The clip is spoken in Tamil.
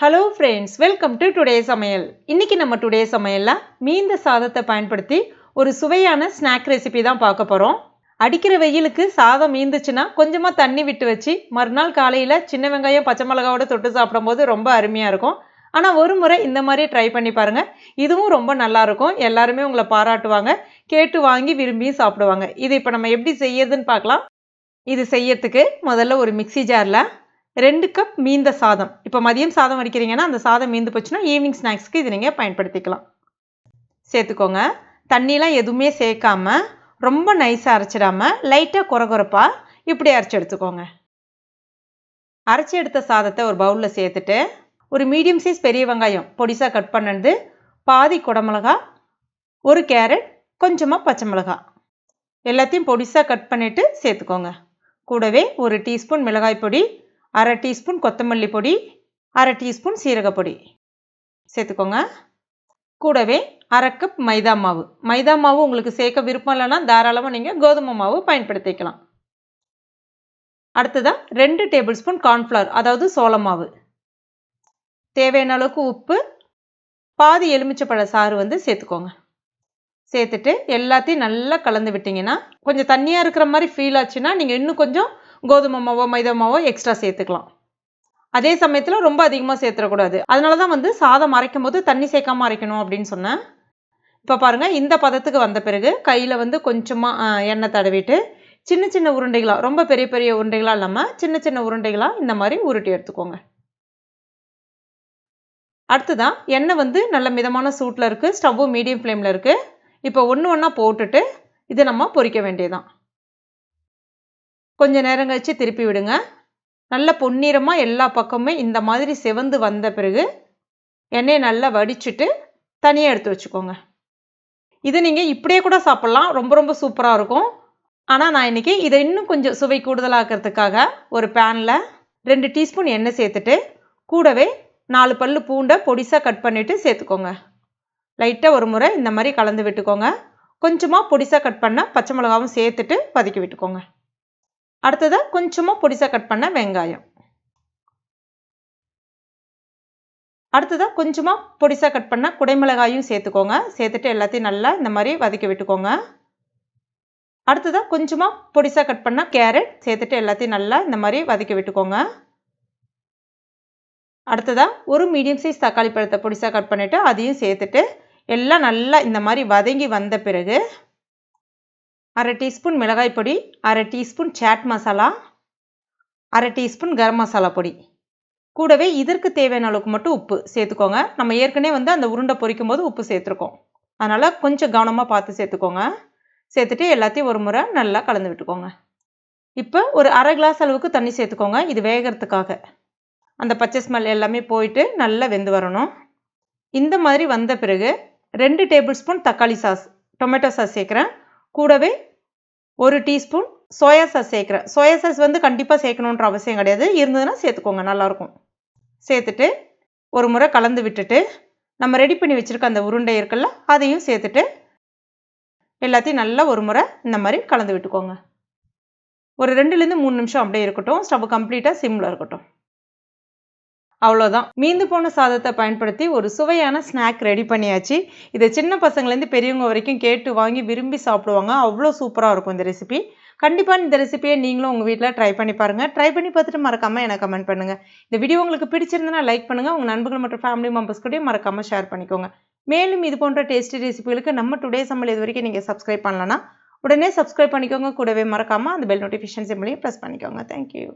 Hello friends welcome to today சமையல் இன்னைக்கு நம்ம டுடே சமையலில் மீந்த சாதத்தை பயன்படுத்தி ஒரு சுவையான ஸ்நாக் ரெசிபி தான் பார்க்க போகிறோம் அடிக்கிற வெயிலுக்கு சாதம் மீந்துச்சுன்னா கொஞ்சமாக தண்ணி விட்டு வச்சு மறுநாள் காலையில் சின்ன வெங்காயம் பச்சை மிளகாவோட தொட்டு சாப்பிடும்போது ரொம்ப அருமையாக இருக்கும். ஆனால் ஒரு முறை இந்த மாதிரி ட்ரை பண்ணி பாருங்கள் இதுவும் ரொம்ப நல்லாயிருக்கும் எல்லாருமே உங்களை பாராட்டுவாங்க. கேட்டு வாங்கி விரும்பி சாப்பிடுவாங்க. இது இப்போ நம்ம எப்படி செய்யறதுன்னு பார்க்கலாம். இது செய்யறதுக்கு முதல்ல ஒரு மிக்ஸி ஜாரில் ரெண்டு கப் மீந்த சாதம். இப்போ மதியம் சாதம் வடிக்கிறீங்கன்னா அந்த சாதம் மீந்து போச்சுன்னா ஈவினிங் ஸ்நாக்ஸ்க்கு இது நீங்கள் பயன்படுத்திக்கலாம். சேர்த்துக்கோங்க. தண்ணிலாம் எதுவுமே சேர்க்காம ரொம்ப நைஸாக அரைச்சிடாம லைட்டாக குறகுறப்பாக இப்படி அரைச்சி எடுத்துக்கோங்க. அரைச்சி எடுத்த சாதத்தை ஒரு பவுலில் சேர்த்துட்டு ஒரு மீடியம் சைஸ் பெரிய வெங்காயம் பொடிசாக கட் பண்ணது பாதி குடமிளகா ஒரு கேரட் கொஞ்சமாக பச்சை மிளகா. எல்லாத்தையும் பொடிசாக கட் பண்ணிவிட்டு சேர்த்துக்கோங்க. கூடவே ஒரு டீஸ்பூன் மிளகாய் பொடி அரை டீஸ்பூன் கொத்தமல்லி பொடி அரை டீஸ்பூன் சீரகப்பொடி சேர்த்துக்கோங்க. கூடவே அரை கப் மைதா மாவு. மைதா மாவு உங்களுக்கு சேர்க்க விருப்பம் இல்லைன்னா தாராளமாக நீங்கள் கோதுமை மாவு பயன்படுத்திக்கலாம். அடுத்ததாக ரெண்டு டேபிள் ஸ்பூன் கார்ன்ஃப்ளவர் அதாவது சோள மாவு. தேவையான அளவுக்கு உப்பு பாதி எலுமிச்சப்பழ சாறு வந்து சேர்த்துக்கோங்க. சேர்த்துட்டு எல்லாத்தையும் நல்லா கலந்து விட்டிங்கன்னா கொஞ்சம் தண்ணியாக இருக்கிற மாதிரி ஃபீல் ஆச்சுன்னா நீங்கள் இன்னும் கொஞ்சம் கோதுமை மாவோ மைதா மாவோ எக்ஸ்ட்ரா சேர்த்துக்கலாம். அதே சமயத்தில் ரொம்ப அதிகமாக சேர்த்துடக்கூடாது. அதனால தான் வந்து சாதம் அரைக்கும் போது தண்ணி சேர்க்காம அரைக்கணும் அப்படின்னு சொன்னேன். இப்போ பாருங்கள் இந்த பதத்துக்கு வந்த பிறகு கையில் வந்து கொஞ்சமாக எண்ணெய் தடவிட்டு சின்ன சின்ன உருண்டைகளாக ரொம்ப பெரிய பெரிய உருண்டைகளாக இல்லாமல் சின்ன சின்ன உருண்டைகளாக இந்த மாதிரி உருட்டி எடுத்துக்கோங்க. அடுத்துதான் எண்ணெய் வந்து நல்ல மிதமான சூட்டில் இருக்குது ஸ்டவ்வும் மீடியம் ஃப்ளேமில் இருக்குது இப்போ ஒன்று ஒன்றா போட்டுட்டு இதை நம்ம பொரிக்க வேண்டியதான் கொஞ்சம் நேரம் கழித்து திருப்பி விடுங்க. நல்ல பொன்னிறமாக எல்லா பக்கமுமே இந்த மாதிரி செவந்து வந்த பிறகு எண்ணெயை நல்லா வடிச்சுட்டு தனியாக எடுத்து வச்சுக்கோங்க. இது நீங்கள் இப்படியே கூட சாப்பிட்லாம். ரொம்ப ரொம்ப சூப்பராக இருக்கும். ஆனால் நான் இன்றைக்கி இதை இன்னும் கொஞ்சம் சுவை கூடுதலாக்கிறதுக்காக ஒரு பேனில் ரெண்டு டீஸ்பூன் எண்ணெய் சேர்த்துட்டு கூடவே நாலு பல் பூண்டை பொடிசாக கட் பண்ணிவிட்டு சேர்த்துக்கோங்க. லைட்டாக ஒரு முறை இந்த மாதிரி கலந்து விட்டுக்கோங்க. கொஞ்சமாக பொடிசாக கட் பண்ண பச்சை மிளகாவும் சேர்த்துட்டு வதக்கி விட்டுக்கோங்க. அடுத்ததாக கொஞ்சமாக பொடிசாக கட் பண்ண வெங்காயம். அடுத்ததாக கொஞ்சமாக பொடிசாக கட் பண்ண குடைமிளகாயும் சேர்த்துக்கோங்க. சேர்த்துட்டு எல்லாத்தையும் நல்லா இந்த மாதிரி வதக்கி விட்டுக்கோங்க. அடுத்ததாக கொஞ்சமாக பொடிசாக கட் பண்ண கேரட் சேர்த்துட்டு எல்லாத்தையும் நல்லா இந்த மாதிரி வதக்கி விட்டுக்கோங்க. அடுத்ததாக ஒரு மீடியம் சைஸ் தக்காளி பழத்தை பொடிசாக கட் பண்ணிவிட்டு அதையும் சேர்த்துட்டு எல்லாம் நல்லா இந்த மாதிரி வதங்கி வந்த பிறகு அரை டீஸ்பூன் மிளகாய் பொடி அரை டீஸ்பூன் சாட் மசாலா அரை டீஸ்பூன் கரம் மசாலா பொடி. கூடவே இதற்கு தேவையான அளவுக்கு மட்டும் உப்பு சேர்த்துக்கோங்க. நம்ம ஏற்கனவே வந்து அந்த உருண்டை பொரிக்கும் போது உப்பு சேர்த்துருக்கோம். அதனால் கொஞ்சம் கவனமாக பார்த்து சேர்த்துக்கோங்க. சேர்த்துட்டு எல்லாத்தையும் ஒரு முறை நல்லா கலந்து விட்டுக்கோங்க. இப்போ ஒரு அரை கிளாஸ் அளவுக்கு தண்ணி சேர்த்துக்கோங்க. இது வேகிறதுக்காக. அந்த பச்சை ஸ்மெல் எல்லாமே போயிட்டு நல்லா வெந்து வரணும். இந்த மாதிரி வந்த பிறகு ரெண்டு டேபிள் ஸ்பூன் தக்காளி சாஸ் டொமேட்டோ சாஸ் சேர்க்குறேன். கூடவே ஒரு டீஸ்பூன் சோயா சாஸ் சேர்க்குறேன். சோயா சாஸ் வந்து கண்டிப்பாக சேர்க்கணுன்ற அவசியம் கிடையாது. இருந்ததுன்னா சேர்த்துக்கோங்க நல்லாயிருக்கும். சேர்த்துட்டு ஒரு முறை கலந்து விட்டுட்டு நம்ம ரெடி பண்ணி வச்சுருக்க அந்த உருண்டை இருக்குல்ல அதையும் சேர்த்துட்டு எல்லாத்தையும் நல்லா ஒரு முறை இந்த மாதிரி கலந்து விட்டுக்கோங்க. ஒரு ரெண்டுலேருந்து மூணு நிமிஷம் அப்படியே இருக்கட்டும். ஸ்டவ் கம்ப்ளீட்டாக சிம்மில் இருக்கட்டும். அவ்வளோதான் மீந்து போன சாதத்தை பயன்படுத்தி ஒரு சுவையான ஸ்நாக் ரெடி பண்ணியாச்சு. இதை சின்ன பசங்கள்லேருந்து பெரியவங்க வரைக்கும் கேட்டு வாங்கி விரும்பி சாப்பிடுவாங்க. அவ்வளோ சூப்பராக இருக்கும் இந்த ரெசிபி கண்டிப்பாக இந்த ரெசிபியை நீங்களும் உங்கள் வீட்டில் ட்ரை பண்ணி பாருங்கள் ட்ரை பண்ணி பார்த்துட்டு மறக்காமல் எனக்கு கமெண்ட் பண்ணுங்கள் இந்த வீடியோ உங்களுக்கு பிடிச்சிருந்தனா லைக் பண்ணுங்கள் உங்கள் நண்பர்கள் மற்றும் ஃபேமிலி மெம்பர்ஸ் கூடயும் மறக்காமல் ஷேர் பண்ணிக்கோங்க. மேலும் இது போன்ற டேஸ்டி ரெசிபிகளுக்கு நம்ம டுடே சமையல் இது வரைக்கும் நீங்கள் சப்ஸ்கிரைப் பண்ணலன்னா உடனே சப்ஸ்கிரைப் பண்ணிக்கோங்க. கூடவே மறக்காமல் அந்த பெல் நோட்டிஃபிகேஷன் சிம்பிளையும் ப்ரெஸ் பண்ணிக்கோங்க. Thank you